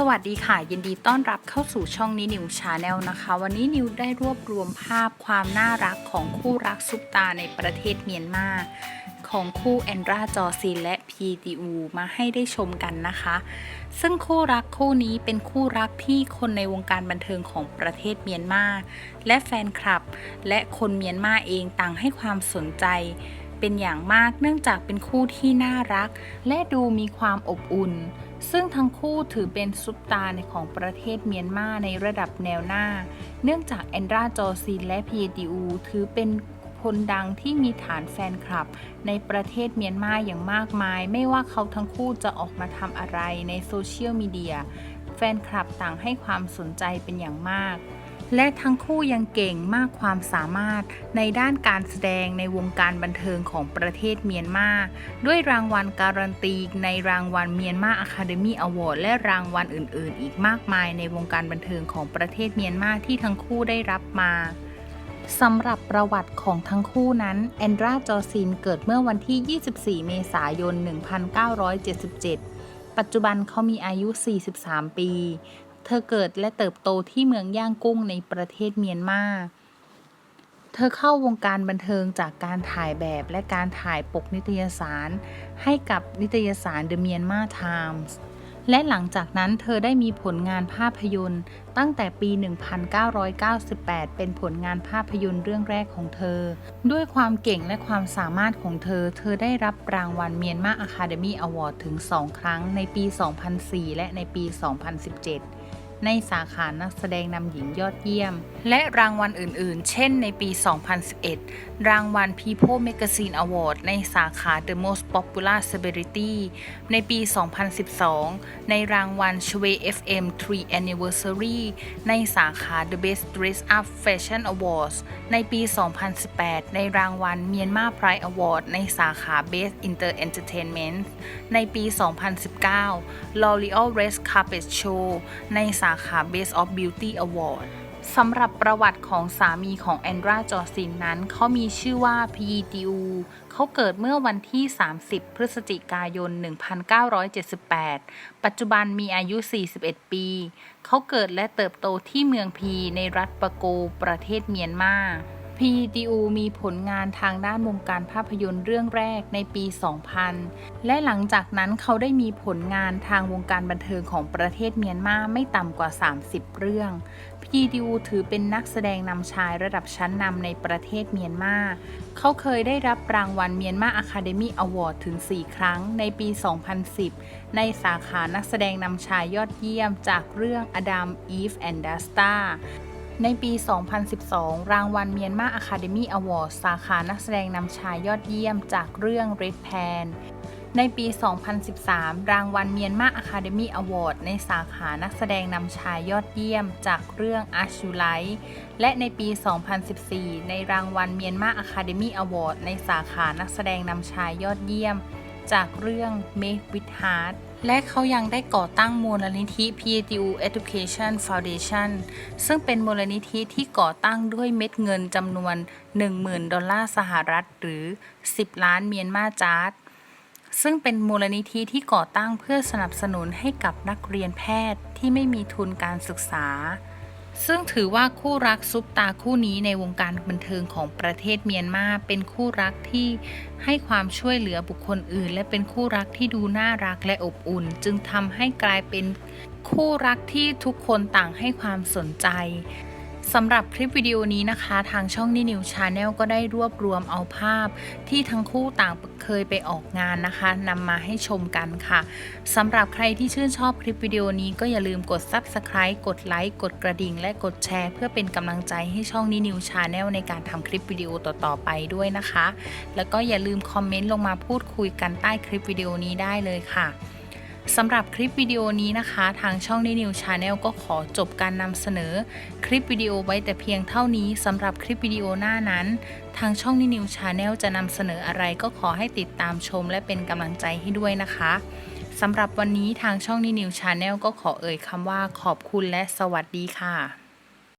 สวัสดีค่ะ ยินดีต้อนรับเข้าสู่ช่องนี้นิวชาแนลนะคะ วันนี้นิวได้รวบรวมภาพความน่ารักของคู่รักซุปตาในประเทศเมียนมาของคู่แอนดราจอซีนและพีดีอูมาให้ได้ชมกันนะคะ ซึ่งคู่รักคู่นี้เป็นคู่รักที่คนในวงการบันเทิงของประเทศเมียนมาและแฟนคลับ และคนเมียนมาเองต่างให้ความสนใจ เป็นอย่างมากเนื่องจากเป็นคู่ที่น่ารัก และดูมีความอบอุ่น ซึ่งทั้งคู่ถือเป็นซุปตาในของประเทศเมียนมาในระดับแนวหน้า เนื่องจากแอนดราจอซินและพีดีอูถือเป็นคนดังที่มีฐานแฟนคลับ ในประเทศเมียนมาอย่างมากมาย ไม่ว่าเขาทั้งคู่จะออกมาทำอะไรในโซเชียลมีเดียแฟนคลับต่างให้ความสนใจเป็นอย่างมาก และทั้งคู่ยังเก่งมากความสามารถในด้านการแสดงในวงการบันเทิงของประเทศเมียนมา ด้วยรางวัลการันตีในรางวัลเมียนมาอะคาเดมี่อวอร์ดและรางวัลอื่น ๆ อีกมากมายในวงการบันเทิงของประเทศเมียนมาที่ทั้งคู่ได้รับมาสำหรับประวัติของทั้งคู่นั้นแอนดราจอซินเกิดเมื่อวันที่ 24 เมษายน 1977 ปัจจุบันเขามีอายุ 43 ปี เธอเกิดและเติบโตที่เมืองย่างกุ้งในประเทศเมียนมา เธอเข้าวงการบันเทิงจากการถ่ายแบบและการถ่ายปกนิตยสาร ให้กับนิตยสาร The Myanmar Times และหลังจากนั้นเธอได้มีผลงานภาพยนตร์ ตั้งแต่ปี 1998 เป็นผลงานภาพยนตร์เรื่องแรกของเธอ ด้วยความเก่งและความสามารถของเธอ เธอได้รับรางวัลเมียนมาอะคาเดมีอวอร์ดถึง 2 ครั้งในปี 2004 และในปี 2017 ในสาขานักแสดงนำหญิงยอดเยี่ยม และรางวัลอื่นๆ เช่นในปี 2011 รางวัล People Magazine Award ในสาขา The Most Popular Celebrity ในปี 2012 ในรางวัล s h w a y FM 3 Anniversary ในสาขา The Best Dress Up Fashion Awards ในปี 2018 ในรางวัล Myanmar Pride Award ในสาขา Best Inter Entertainment ในปี 2019 L'Oreal Red Carpet Show ในสาขา Best of Beauty Award สำหรับประวัติของสามีของแอนดราจอร์ซินนั้น เขามีชื่อว่าพีดิวเขาเกิดเมื่อวันที่ 30 พฤศจิกายน 1978 ปัจจุบันมีอายุ 41 ปี เขาเกิดและเติบโตที่เมืองพีในรัฐปะโกประเทศเมียนมา PDU มีผลงานทางด้านวงการภาพยนตร์เรื่องแรกในปี 2000 และหลังจากนั้นเขาได้มีผลงานทางวงการบันเทิงของประเทศเมียนมาไม่ต่ำกว่า 30 เรื่อง PDU ถือเป็นนักแสดงนำชายระดับชั้นนำในประเทศเมียนมา เขาเคยได้รับรางวัลเมียนมาอะคาเดมี่อวอร์ดถึง 4 ครั้งในปี 2010 ในสาขานักแสดงนำชายยอดเยี่ยมจากเรื่อง Adam Eve and Dasta ในปี 2012 รางวัลเมียนมาอะคาเดมีอวอร์ดสาขานักแสดงนำชายยอดเยี่ยมจากเรื่อง Red Pan ในปี 2013 รางวัลเมียนมาอะคาเดมีอวอร์ดในสาขานักแสดงนำชายยอดเยี่ยมจากเรื่องอาชูไลและในปี 2014 ในรางวัลเมียนมาอะคาเดมีอวอร์ดในสาขานักแสดงนำชายยอดเยี่ยม จากเรื่อง Make with Heart และเขายังได้ก่อตั้งมูลนิธิ PTU Education Foundation ซึ่งเป็นมูลนิธิที่ก่อตั้งด้วยเม็ดเงินจำนวน 10,000 ดอลลาร์สหรัฐ หรือ 10 ล้านเมียนมาจาร์ดซึ่งเป็นมูลนิธิที่ก่อตั้งเพื่อสนับสนุนให้กับนักเรียนแพทย์ที่ไม่มีทุนการศึกษา ซึ่งถือว่าคู่รักซุปตาคู่นี้ในวงการบันเทิงของประเทศเมียนมาเป็นคู่รักที่ให้ความช่วยเหลือบุคคลอื่น และเป็นคู่รักที่ดูน่ารักและอบอุ่น จึงทำให้กลายเป็นคู่รักที่ทุกคนต่างให้ความสนใจ สำหรับคลิปวิดีโอนี้นะคะ ทางช่องนินิวชาแนลก็ได้รวบรวมเอาภาพ ที่ทั้งคู่ต่างเคยไปออกงานนะคะนำมาให้ชมกันค่ะสำหรับใครที่ชื่นชอบคลิปวิดีโอนี้ก็อย่าลืมกด Subscribe กดไลค์กดกระดิ่ง และกดแชร์ เพื่อเป็นกำลังใจให้ช่องนินิวชาแนลในการทำคลิปวิดีโอต่อๆไปด้วยนะคะ แล้วก็อย่าลืมคอมเมนต์ลงมาพูดคุยกันใต้คลิปวิดีโอนี้ได้เลยค่ะ สำหรับคลิปวิดีโอนี้นะคะ ทางช่องนินิวชาแนลก็ขอจบการนำเสนอ คลิปวิดีโอไว้แต่เพียงเท่านี้สำหรับคลิปวิดีโอหน้านั้น ทางช่องนินิวชาแนลจะนำเสนออะไรก็ขอให้ติดตามชม และเป็นกำลังใจให้ด้วยนะคะสำหรับวันนี้ทางช่องนินิวชาแนลก็ขอเอ่ยคำว่าขอบคุณและสวัสดีค่ะ